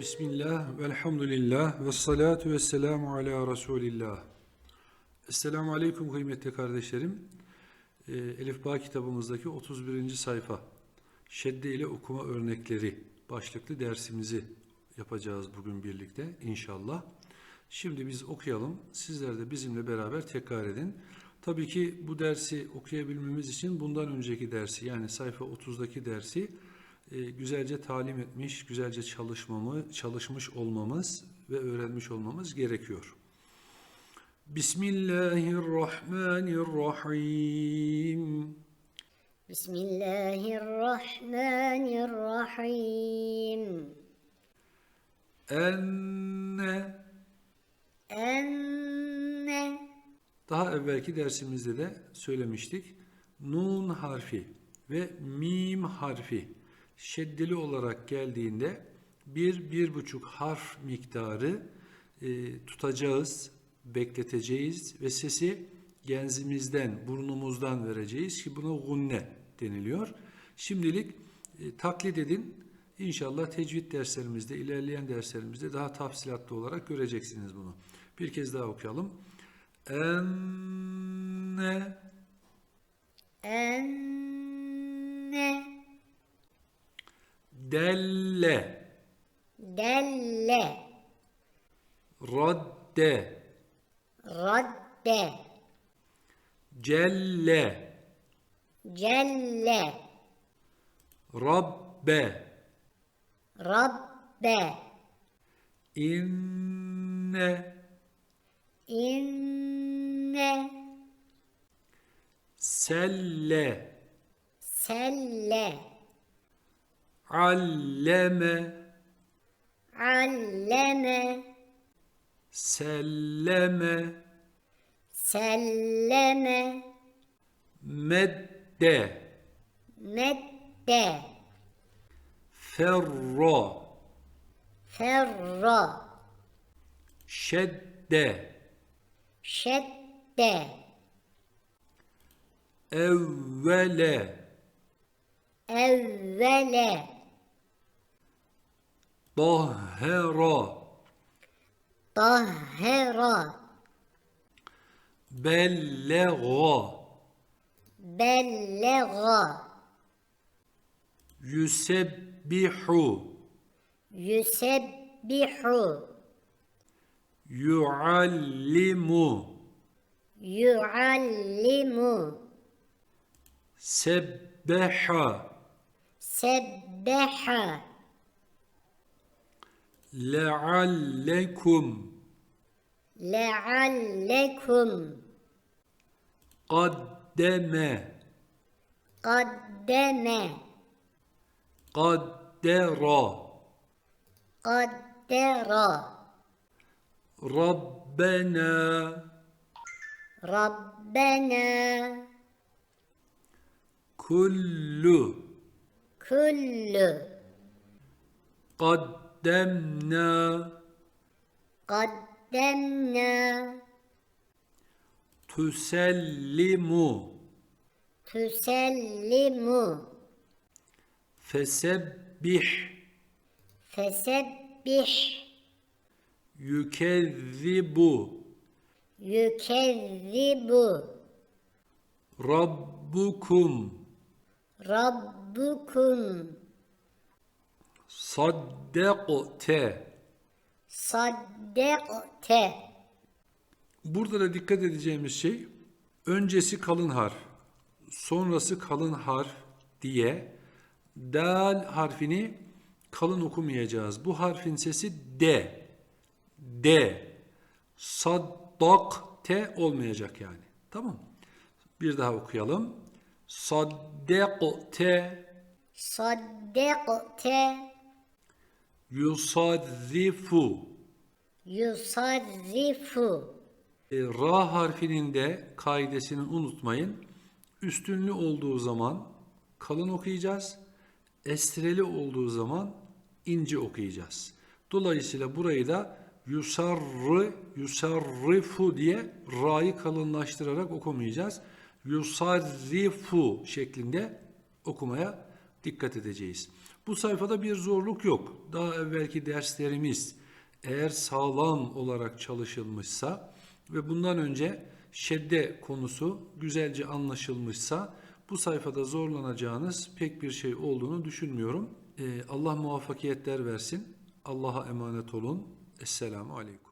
Bismillah, velhamdülillah, ve salatu ve selamu ala Resulillah. Esselamu Aleyküm kıymetli kardeşlerim. Ee, Elif Bağ kitabımızdaki 31. sayfa. Şedde ile okuma örnekleri başlıklı dersimizi yapacağız bugün birlikte inşallah. Şimdi biz okuyalım. Sizler de bizimle beraber tekrar edin. Tabii ki bu dersi okuyabilmemiz için bundan önceki dersi yani sayfa 30'daki dersi e, güzelce talim etmiş, güzelce çalışmamı, çalışmış olmamız ve öğrenmiş olmamız gerekiyor. Bismillahirrahmanirrahim. Bismillahirrahmanirrahim. Enne. Enne. Daha evvelki dersimizde de söylemiştik. Nun harfi ve mim harfi şeddeli olarak geldiğinde bir, bir buçuk harf miktarı e, tutacağız, bekleteceğiz ve sesi genzimizden, burnumuzdan vereceğiz ki buna gunne deniliyor. Şimdilik e, taklit edin. İnşallah tecvid derslerimizde, ilerleyen derslerimizde daha tafsilatlı olarak göreceksiniz bunu. Bir kez daha okuyalım. Enne أن Delle. Delle. Radde. Radde. Celle. Celle. Rabbe. Rabbe. İnne. İnne. Selle. Selle alleme alleme. Selleme selleme. Medde medde. Ferra ferra şedde şedde. Evvele evvele. طهرا. طهرا. بلغا. بلغا. يسبح. يسبح. يعلم. يعلم. سبح. سبح. لعلكم. لعلكم. قدم. قدم. قدر. قدر. ربنا. ربنا. كل. كل. قد قدمنا tusellimu تسلم fesebbih فسبح yükezzibu يكذب rabbukum ربكم Saddekte. Saddekte. Burada da dikkat edeceğimiz şey öncesi kalın harf, sonrası kalın harf diye dal harfini kalın okumayacağız. Bu harfin sesi d. D. Saddakte olmayacak yani. Tamam? Bir daha okuyalım. Saddakte. Saddakte. Yusadrifu. Yusadrifu. E, ra harfinin de kaidesini unutmayın. Üstünlü olduğu zaman kalın okuyacağız. Estreli olduğu zaman ince okuyacağız. Dolayısıyla burayı da yusarrı, yusarrifu diye ra'yı kalınlaştırarak okumayacağız. Yusarrifu şeklinde okumaya dikkat edeceğiz. Bu sayfada bir zorluk yok. Daha evvelki derslerimiz eğer sağlam olarak çalışılmışsa ve bundan önce şedde konusu güzelce anlaşılmışsa bu sayfada zorlanacağınız pek bir şey olduğunu düşünmüyorum. Ee, Allah muvaffakiyetler versin. Allah'a emanet olun. Esselamu Aleyküm.